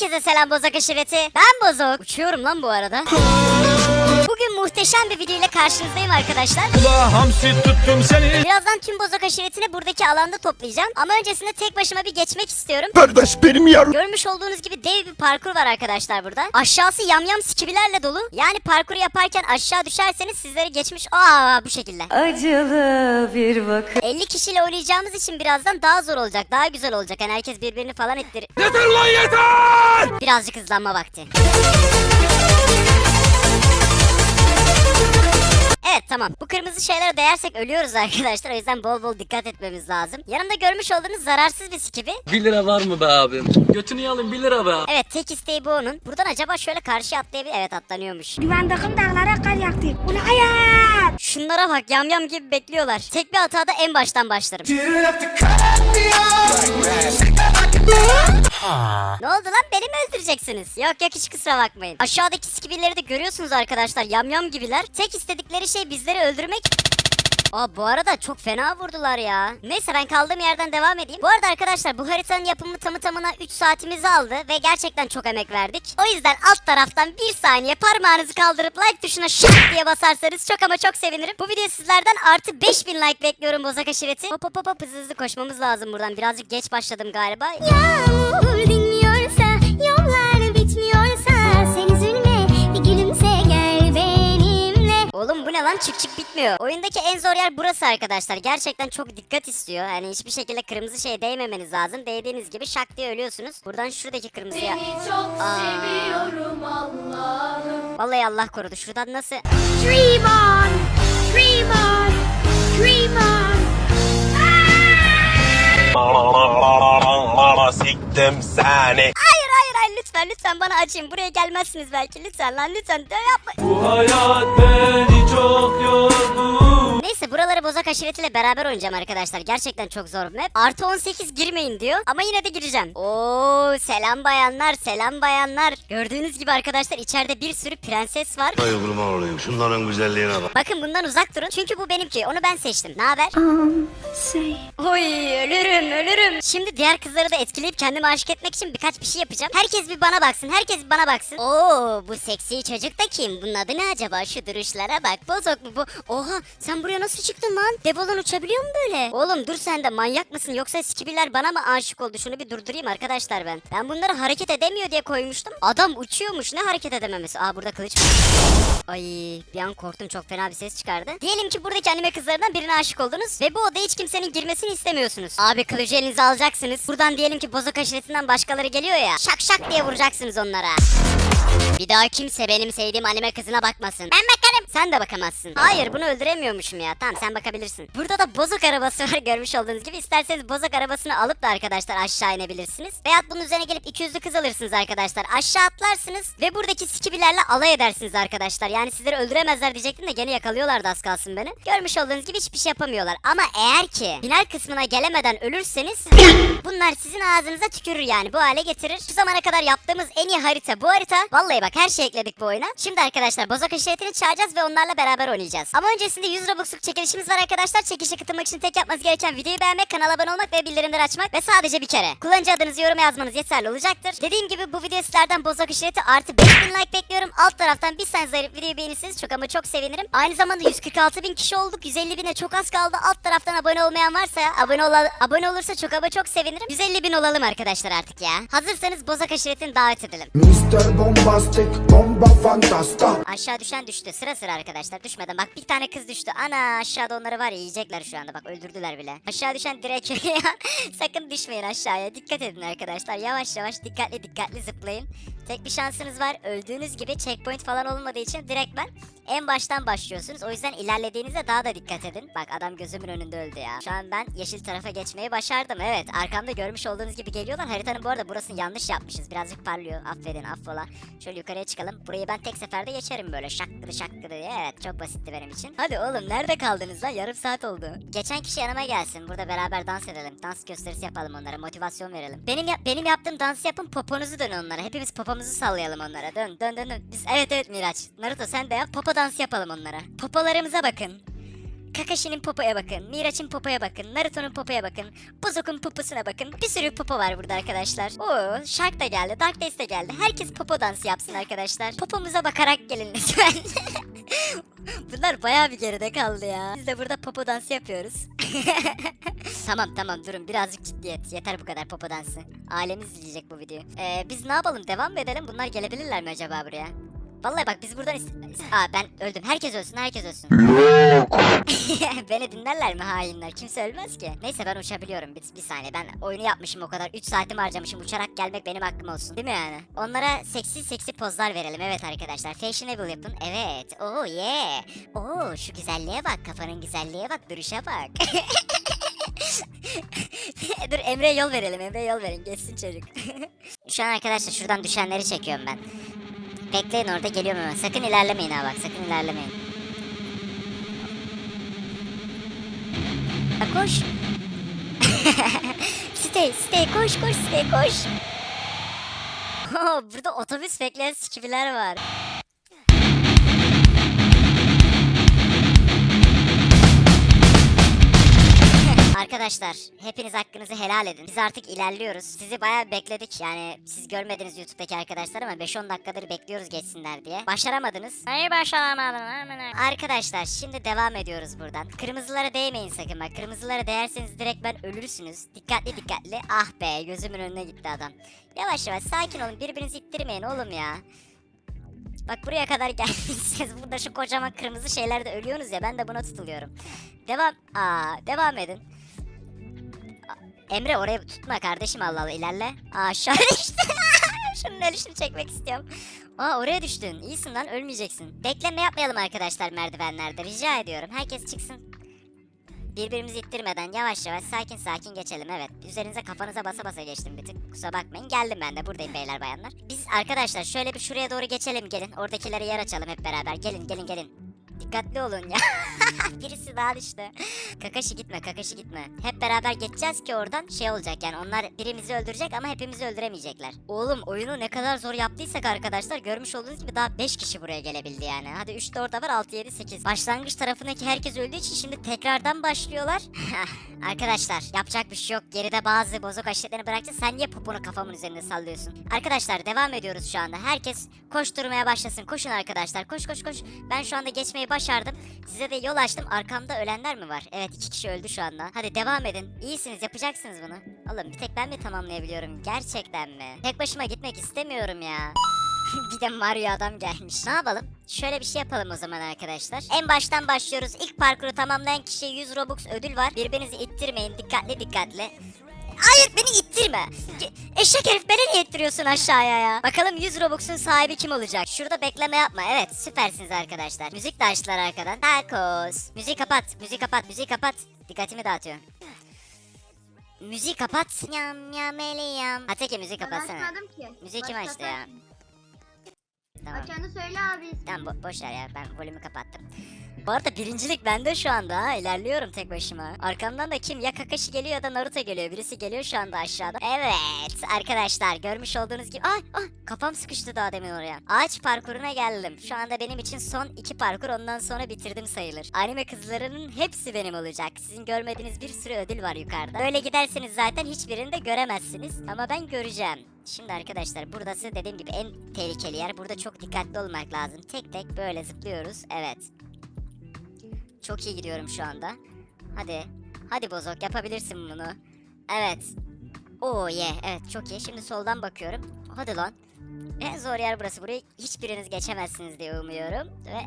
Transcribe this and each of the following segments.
Herkese selam Bozok aşireti. Ben Bozok. Uçuyorum lan bu arada. Bugün muhteşem bir video ile karşınızdayım arkadaşlar. Ula hamsi tuttum seni Birazdan tüm Bozok aşiretini buradaki alanda toplayacağım. Ama öncesinde tek başıma bir geçmek istiyorum. Kardeş benim yarım. Görmüş olduğunuz gibi dev bir parkur var arkadaşlar burada. Aşağısı yamyam sikibilerle dolu. Yani parkuru yaparken aşağı düşerseniz sizleri geçmiş aa bu şekilde. Acılı bir vakit 50 kişiyle oynayacağımız için birazdan daha zor olacak. Daha güzel olacak. Yani herkes birbirini falan ettir. Yeter lan yeter Birazcık hızlanma vakti. Evet tamam. Bu kırmızı şeylere değersek ölüyoruz arkadaşlar. O yüzden bol bol dikkat etmemiz lazım. Yanımda görmüş olduğunuz zararsız bir skibi. 1 lira var mı be abim? Götünü yalayım 1 lira be. Evet tek isteği bu onun. Buradan acaba şöyle karşıya atlayabilir. Evet atlanıyormuş. Güvendakım dağlara kar yaktı. Ula hayat. Şunlara bak yamyam gibi bekliyorlar. Tek bir hatada en baştan başlarım. Ne oldu lan beni mi öldüreceksiniz? Yok yok hiç kusura bakmayın. Aşağıdaki skibilleri de görüyorsunuz arkadaşlar yamyam gibiler. Tek istedikleri şey bizleri öldürmek. Aa bu arada çok fena vurdular ya. Neyse ben kaldığım yerden devam edeyim. Bu arada arkadaşlar bu haritanın yapımı tamı tamına 3 saatimizi aldı ve gerçekten çok emek verdik. O yüzden alt taraftan bir saniye parmağınızı kaldırıp like tuşuna şak diye basarsanız çok ama çok sevinirim. Bu video sizlerden artı 5000 like bekliyorum Bozak aşireti. Hop hop hop hızlı hızlı koşmamız lazım buradan. Birazcık geç başladım galiba. Yağmur Oğlum bu ne lan çık çık bitmiyor. Oyundaki en zor yer burası arkadaşlar. Gerçekten çok dikkat istiyor. Yani hiçbir şekilde kırmızı şeye değmemeniz lazım. Değdiğiniz gibi şak diye ölüyorsunuz. Buradan şuradaki kırmızıya... Aa. Vallahi Allah korudu. Şuradan nasıl... Dream on. Dream on. Dream on. Siktim seni. Lütfen lütfen bana açın. Buraya gelmezsiniz belki. Lütfen lan lütfen. Yapma. Bu hayat beni çok yordu. Neyse buraları bozak aşiretiyle beraber oynayacağım arkadaşlar. Gerçekten çok zor map. Artı 18 girmeyin diyor. Ama yine de gireceğim. Oo selam bayanlar selam bayanlar. Gördüğünüz gibi arkadaşlar içeride bir sürü prenses var. Ay kurban olayım şunların güzelliğine bak. Bakın bundan uzak durun. Çünkü bu benimki. Onu ben seçtim. Ne haber? Oy ölürüm ölürüm. Şimdi diğer kızları da etkileyip kendimi aşık etmek için birkaç bir şey yapacağım. Herkes bir bana baksın. Herkes bir bana baksın. Oo bu seksi çocuk da kim? Bunun adı ne acaba? Şu duruşlara bak. Bozok mu bu? Oha sen buraya nasıl çıktın lan? Debolon uçabiliyor mu böyle? Oğlum dur sen de manyak mısın? Yoksa skibiler bana mı aşık oldu? Şunu bir durdurayım arkadaşlar ben. Ben bunları hareket edemiyor diye koymuştum. Adam uçuyormuş. Ne hareket edememesi? Aa burada kılıç. Ay bir an korktum çok fena bir ses çıkardı. Diyelim ki buradaki anime kızlarından birine aşık oldunuz ve bu odaya hiç kimsenin girmesini istemiyorsunuz. Abi kılıcı elinize alacaksınız. Buradan diyelim ki bozok aşiretinden başkaları geliyor ya. Şak şak diye vuracaksınız onlara. Bir daha kimse benim sevdiğim anime kızına bakmasın. Ben bakarım. Sen de bakamazsın. Hayır bunu öldüremiyormuşum ya. Tamam sen bakabilirsin. Burada da bozuk arabası var görmüş olduğunuz gibi. İsterseniz bozuk arabasını alıp da arkadaşlar aşağı inebilirsiniz. Veyahut bunun üzerine gelip 200'lü kız alırsınız arkadaşlar. Aşağı atlarsınız ve buradaki skibilerle alay edersiniz arkadaşlar. Yani sizleri öldüremezler diyecektim de gene yakalıyorlardı az kalsın beni. Görmüş olduğunuz gibi hiçbir şey yapamıyorlar. Ama eğer ki final kısmına gelemeden ölürseniz bunlar sizin ağzınıza tükürür yani. Bu hale getirir. Şu zamana kadar yaptığımız en iyi harita bu harita. Vallahi bak her şey ekledik bu oyuna. Şimdi arkadaşlar bozok aşiretini çağıracağız ve onlarla beraber oynayacağız. Ama öncesinde 100 Robux'luk çekilişimiz var arkadaşlar. Çekilişe katılmak için tek yapmanız gereken videoyu beğenmek, kanala abone olmak ve bildirimleri açmak ve sadece bir kere. Kullanıcı adınızı yoruma yazmanız yeterli olacaktır. Dediğim gibi bu video sizlerden bozok aşireti artı 5000 like bekliyorum. Alt taraftan bir saniye ayırıp videoyu beğenirseniz çok ama çok sevinirim. Aynı zamanda 146 bin kişi olduk. 150 bine çok az kaldı. Alt taraftan abone olmayan varsa abone ol abone olursa çok ama çok sevinirim. 150 bin olalım arkadaşlar artık ya. Hazırsanız bozok aşiretini davet edelim. Mr. Bombastic, bomba fantasta. Aşağı düşen düştü. Sıra sıra arkadaşlar. Düşmeden. Bak bir tane kız düştü. Ana aşağıda onları var ya yiyecekler şu anda. Bak öldürdüler bile. Aşağı düşen direkt. Sakın düşmeyin aşağıya. Dikkat edin arkadaşlar. Yavaş yavaş dikkatli dikkatli zıplayın. Tek bir şansınız var. Öldüğünüz gibi checkpoint falan olmadığı için direkt ben en baştan başlıyorsunuz. O yüzden ilerlediğinizde daha da dikkat edin. Bak adam gözümün önünde öldü ya. Şu an ben yeşil tarafa geçmeyi başardım. Evet arkamda görmüş olduğunuz gibi geliyorlar. Haritanın bu arada burasını yanlış yapmışız. Birazcık parlıyor. Affedin affola. Şöyle yukarıya çıkalım. Burayı ben tek seferde geçerim böyle şakkıdı şakkıdı diye. Evet çok basitti benim için. Hadi oğlum nerede kaldınız lan? Yarım saat oldu. Geçen kişi yanıma gelsin. Burada beraber dans edelim. Dans gösterisi yapalım onlara. Motivasyon verelim. Benim ya- benim yaptığım dansı yapın poponuzu dön onlara. Hepimiz popomuzu sallayalım onlara. Dön dön dön dön. Biz evet evet Miraç. Naruto sen de yap. Popo dansı yapalım onlara. Popolarımıza bakın. Kakashi'nin popoya bakın. Miraç'ın popoya bakın. Naruto'nun popoya bakın. Bozok'un poposuna bakın. Bir sürü popo var burada arkadaşlar. Oo, Shark da geldi. Dark Days de geldi. Herkes popo dansı yapsın arkadaşlar. Popomuza bakarak gelin lütfen. Bunlar bayağı bir geride kaldı ya. Biz de burada popo dansı yapıyoruz. tamam tamam durun birazcık ciddiyet. Yeter bu kadar popo dansı. Ailemiz izleyecek bu videoyu. Ee, biz ne yapalım devam mı edelim? Bunlar gelebilirler mi acaba buraya? Vallahi bak biz buradan Aa ben öldüm. Herkes ölsün, herkes ölsün. Beni dinlerler mi hainler? Kimse ölmez ki. Neyse ben uçabiliyorum. Bir, bir saniye ben oyunu yapmışım o kadar. 3 saatimi harcamışım. Uçarak gelmek benim hakkım olsun. Değil mi yani? Onlara seksi seksi pozlar verelim. Evet arkadaşlar. Fashionable yapın. Evet. Oh yeah. Oo şu güzelliğe bak. Kafanın güzelliğe bak. Duruşa bak. Dur Emre'ye yol verelim. Emre'ye yol verin. Geçsin çocuk. Şu an arkadaşlar şuradan düşenleri çekiyorum ben. Bekleyin orada geliyorum hemen. Sakın ilerlemeyin ha bak. Sakın ilerlemeyin. Ha, koş. stay, stay, koş, koş, stay, koş. Burada otobüs bekleyen sikibiler var. Arkadaşlar hepiniz hakkınızı helal edin. Biz artık ilerliyoruz. Sizi bayağı bekledik. Yani siz görmediniz YouTube'daki arkadaşlar ama 5-10 dakikadır bekliyoruz geçsinler diye. Başaramadınız. Hayır başaramadım. Arkadaşlar şimdi devam ediyoruz buradan. Kırmızılara değmeyin sakın bak. Kırmızılara değerseniz direkt ben ölürsünüz. Dikkatli dikkatli. Ah be gözümün önüne gitti adam. Yavaş yavaş sakin olun. Birbirinizi ittirmeyin oğlum ya. Bak buraya kadar gelmişsiniz. Burada şu kocaman kırmızı şeylerde ölüyorsunuz ya. Ben de buna tutuluyorum. Devam. Aa, devam edin. Emre oraya tutma kardeşim Allah Allah ilerle. Aşağı düştü. Şunun ölüşünü çekmek istiyorum. Aa oraya düştün. İyisin lan ölmeyeceksin. Bekleme yapmayalım arkadaşlar merdivenlerde. Rica ediyorum. Herkes çıksın. Birbirimizi ittirmeden yavaş yavaş sakin sakin geçelim. Evet üzerinize kafanıza basa basa geçtim bir tık. Kusura bakmayın geldim ben de buradayım beyler bayanlar. Biz arkadaşlar şöyle bir şuraya doğru geçelim gelin. Oradakilere yer açalım hep beraber. Gelin gelin gelin. Dikkatli olun ya. Birisi daha düştü. Kakashi gitme Kakashi gitme. Hep beraber geçeceğiz ki oradan şey olacak yani onlar birimizi öldürecek ama hepimizi öldüremeyecekler. Oğlum oyunu ne kadar zor yaptıysak arkadaşlar görmüş olduğunuz gibi daha 5 kişi buraya gelebildi yani. Hadi 3 de orada var 6 7 8. Başlangıç tarafındaki herkes öldüğü için şimdi tekrardan başlıyorlar. arkadaşlar yapacak bir şey yok. Geride bazı bozuk aşiretlerini bırakacağız. Sen niye poponu kafamın üzerinde sallıyorsun? Arkadaşlar devam ediyoruz şu anda. Herkes koşturmaya başlasın. Koşun arkadaşlar. Koş koş koş. Ben şu anda geçmeyi başardım. Size de yol açtım. Arkamda ölenler mi var? Evet iki kişi öldü şu anda. Hadi devam edin. İyisiniz yapacaksınız bunu. Oğlum bir tek ben mi tamamlayabiliyorum? Gerçekten mi? Tek başıma gitmek istemiyorum ya. bir de Mario adam gelmiş. Ne yapalım? Şöyle bir şey yapalım o zaman arkadaşlar. En baştan başlıyoruz. İlk parkuru tamamlayan kişiye 100 Robux ödül var. Birbirinizi ittirmeyin. Dikkatli dikkatli. Hayır beni ittirme. Eşek herif beni niye ittiriyorsun aşağıya ya? Bakalım 100 Robux'un sahibi kim olacak? Şurada bekleme yapma. Evet süpersiniz arkadaşlar. Müzik de açtılar arkadan. Tacos. Müziği kapat. Müziği kapat. Müziği kapat. Dikkatimi dağıtıyor. Müziği kapat. Yam yam eli yam. Ateke müziği kapatsana. açmadım ki. Müziği kim açtı ya? Tamam. Açanı söyle abi. Tamam bo- boş ver ya ben volümü kapattım. Bu arada birincilik bende şu anda ha ilerliyorum tek başıma. Arkamdan da kim ya Kakashi geliyor ya da Naruto geliyor. Birisi geliyor şu anda aşağıda. Evet arkadaşlar görmüş olduğunuz gibi. Ay ay kafam sıkıştı daha demin oraya. Ağaç parkuruna geldim. Şu anda benim için son iki parkur ondan sonra bitirdim sayılır. Anime kızlarının hepsi benim olacak. Sizin görmediğiniz bir sürü ödül var yukarıda. Böyle giderseniz zaten hiçbirini de göremezsiniz. Ama ben göreceğim. Şimdi arkadaşlar burası dediğim gibi en tehlikeli yer. Burada çok dikkatli olmak lazım. Tek tek böyle zıplıyoruz. Evet. Çok iyi gidiyorum şu anda. Hadi. Hadi Bozok yapabilirsin bunu. Evet. Oo ye. Evet çok iyi. Şimdi soldan bakıyorum. Hadi lan. En zor yer burası. Burayı hiçbiriniz geçemezsiniz diye umuyorum. Ve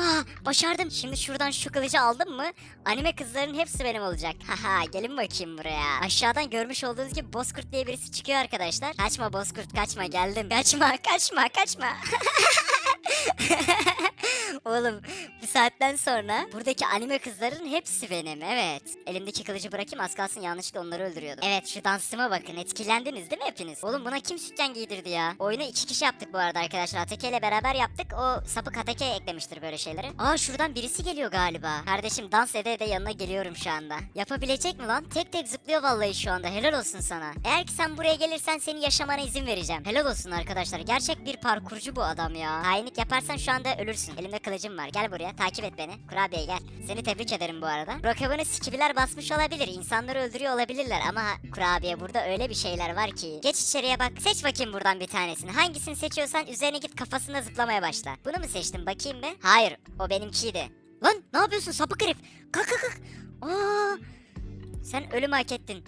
Aa başardım. Şimdi şuradan şu kılıcı aldım mı? Anime kızların hepsi benim olacak. Haha gelin bakayım buraya. Aşağıdan görmüş olduğunuz gibi Bozkurt diye birisi çıkıyor arkadaşlar. Kaçma Bozkurt kaçma geldim. Kaçma kaçma kaçma. Oğlum bu saatten sonra buradaki anime kızların hepsi benim evet. Elimdeki kılıcı bırakayım az kalsın yanlışlıkla onları öldürüyordum. Evet şu dansıma bakın etkilendiniz değil mi hepiniz? Oğlum buna kim sütyen giydirdi ya? Oyunu iki kişi yaptık bu arada arkadaşlar. Ateke ile beraber yaptık. O sapık Ateke eklemiştir böyle şeyleri. Aa şuradan birisi geliyor galiba. Kardeşim dans ede ede yanına geliyorum şu anda. Yapabilecek mi lan? Tek tek zıplıyor vallahi şu anda. Helal olsun sana. Eğer ki sen buraya gelirsen senin yaşamana izin vereceğim. Helal olsun arkadaşlar. Gerçek bir parkurcu bu adam ya. Haini panik yaparsan şu anda ölürsün. Elimde kılıcım var. Gel buraya takip et beni. Kurabiye gel. Seni tebrik ederim bu arada. Brokeman'ı sikibiler basmış olabilir. insanları öldürüyor olabilirler ama kurabiye burada öyle bir şeyler var ki. Geç içeriye bak. Seç bakayım buradan bir tanesini. Hangisini seçiyorsan üzerine git kafasında zıplamaya başla. Bunu mu seçtin bakayım bir? Hayır. O benimkiydi. Lan ne yapıyorsun sapık herif? Kalk kalk kalk. Aa, sen ölüm hak ettin.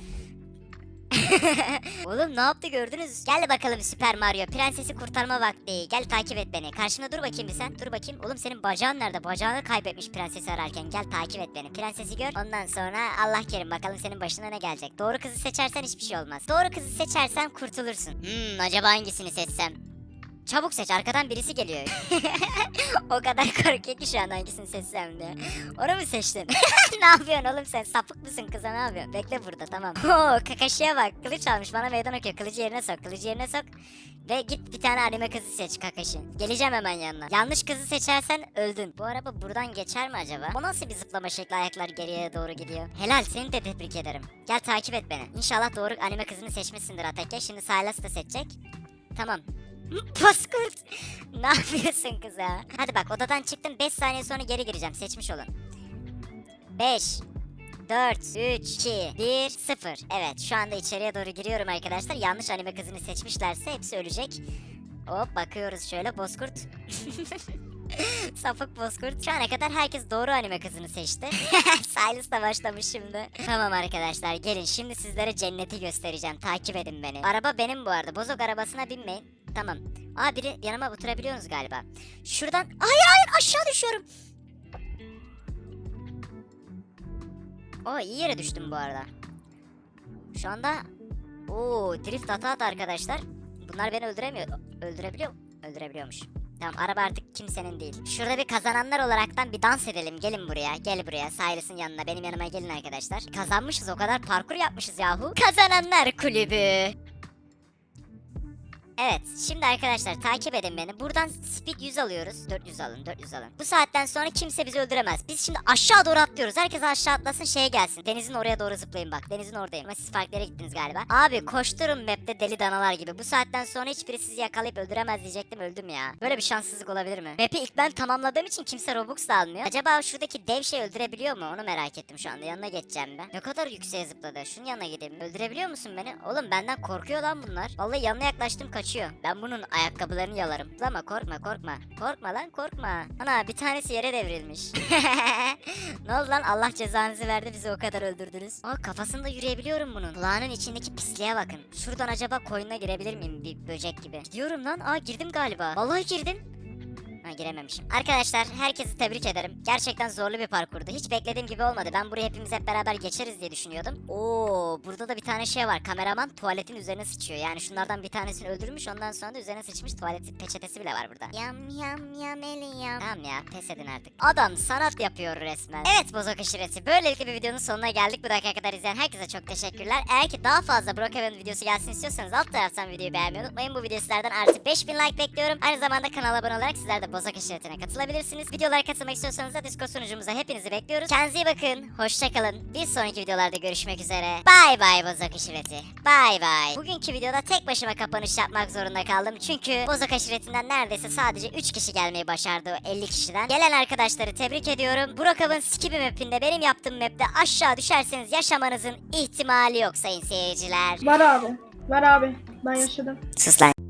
Oğlum ne yaptı gördünüz? Gel bakalım Süper Mario. Prensesi kurtarma vakti. Gel takip et beni. Karşına dur bakayım bir sen. Dur bakayım. Oğlum senin bacağın nerede? Bacağını kaybetmiş prensesi ararken. Gel takip et beni. Prensesi gör. Ondan sonra Allah kerim bakalım senin başına ne gelecek. Doğru kızı seçersen hiçbir şey olmaz. Doğru kızı seçersen kurtulursun. Hmm acaba hangisini seçsem? Çabuk seç arkadan birisi geliyor. o kadar korkuyor ki şu an hangisini seçsem diye. Onu mu seçtin? ne yapıyorsun oğlum sen? Sapık mısın kıza ne yapıyorsun? Bekle burada tamam. Oo Kakashi'ye bak. Kılıç almış bana meydan okuyor. Kılıcı yerine sok. Kılıcı yerine sok. Ve git bir tane anime kızı seç Kakashi. Geleceğim hemen yanına. Yanlış kızı seçersen öldün. Bu araba buradan geçer mi acaba? O nasıl bir zıplama şekli ayaklar geriye doğru gidiyor? Helal seni de tebrik ederim. Gel takip et beni. İnşallah doğru anime kızını seçmişsindir Atake. Şimdi Silas da seçecek. Tamam. Paskurt. ne yapıyorsun kıza? Hadi bak odadan çıktım 5 saniye sonra geri gireceğim. Seçmiş olun. 5 4 3 2 1 0 Evet şu anda içeriye doğru giriyorum arkadaşlar. Yanlış anime kızını seçmişlerse hepsi ölecek. Hop bakıyoruz şöyle Bozkurt. Sapık Bozkurt. Şu ana kadar herkes doğru anime kızını seçti. Silas da başlamış şimdi. Tamam arkadaşlar gelin şimdi sizlere cenneti göstereceğim. Takip edin beni. Araba benim bu arada. Bozok arabasına binmeyin. Tamam. Aa biri yanıma oturabiliyorsunuz galiba. Şuradan... Hayır hayır aşağı düşüyorum. Oo iyi yere düştüm bu arada. Şu anda... Oo drift ata at arkadaşlar. Bunlar beni öldüremiyor. Öldürebiliyor Öldürebiliyormuş. Tamam araba artık kimsenin değil. Şurada bir kazananlar olaraktan bir dans edelim. Gelin buraya. Gel buraya. Cyrus'ın yanına. Benim yanıma gelin arkadaşlar. Kazanmışız o kadar parkur yapmışız yahu. Kazananlar kulübü. Evet şimdi arkadaşlar takip edin beni. Buradan speed 100 alıyoruz. 400 alın 400 alın. Bu saatten sonra kimse bizi öldüremez. Biz şimdi aşağı doğru atlıyoruz. Herkes aşağı atlasın şeye gelsin. Denizin oraya doğru zıplayın bak. Denizin oradayım. Ama siz farklı yere gittiniz galiba. Abi koşturun map'te deli danalar gibi. Bu saatten sonra hiçbiri sizi yakalayıp öldüremez diyecektim öldüm ya. Böyle bir şanssızlık olabilir mi? Map'i ilk ben tamamladığım için kimse Robux da almıyor. Acaba şuradaki dev şey öldürebiliyor mu? Onu merak ettim şu anda. Yanına geçeceğim ben. Ne kadar yükseğe zıpladı. Şunun yanına gideyim. Öldürebiliyor musun beni? Oğlum benden korkuyor lan bunlar. Vallahi yanına yaklaştım kaçıyor. Ben bunun ayakkabılarını yalarım. Ama korkma korkma. Korkma lan korkma. Ana bir tanesi yere devrilmiş. ne oldu lan Allah cezanızı verdi bizi o kadar öldürdünüz. Aa kafasında yürüyebiliyorum bunun. Kulağının içindeki pisliğe bakın. Şuradan acaba koyuna girebilir miyim bir böcek gibi? Gidiyorum lan. Aa girdim galiba. Vallahi girdim. Girememişim. Arkadaşlar herkesi tebrik ederim. Gerçekten zorlu bir parkurdu. Hiç beklediğim gibi olmadı. Ben burayı hepimiz hep beraber geçeriz diye düşünüyordum. Oo, burada da bir tane şey var. Kameraman tuvaletin üzerine sıçıyor. Yani şunlardan bir tanesini öldürmüş. Ondan sonra da üzerine sıçmış. Tuvalet peçetesi bile var burada. Yam yam yam eli yam. Tamam ya pes edin artık. Adam sanat yapıyor resmen. Evet Bozok aşireti. Böylelikle bir videonun sonuna geldik. Bu dakika kadar izleyen herkese çok teşekkürler. Eğer ki daha fazla Brookhaven videosu gelsin istiyorsanız alt taraftan videoyu beğenmeyi unutmayın. Bu video sizlerden artı 5000 like bekliyorum. Aynı zamanda kanala abone olarak sizler de Bozok aşiretine katılabilirsiniz. Videolara katılmak istiyorsanız da Discord sunucumuza hepinizi bekliyoruz. Kendinize iyi bakın. Hoşçakalın. Bir sonraki videolarda görüşmek üzere. Bay bay Bozok aşireti. Bay bay. Bugünkü videoda tek başıma kapanış yapmak zorunda kaldım. Çünkü Bozok aşiretinden neredeyse sadece 3 kişi gelmeyi başardı o 50 kişiden. Gelen arkadaşları tebrik ediyorum. Brookhaven Skibi mapinde benim yaptığım mapte aşağı düşerseniz yaşamanızın ihtimali yok sayın seyirciler. Var abi. Var abi. Ben yaşadım. Sus lan.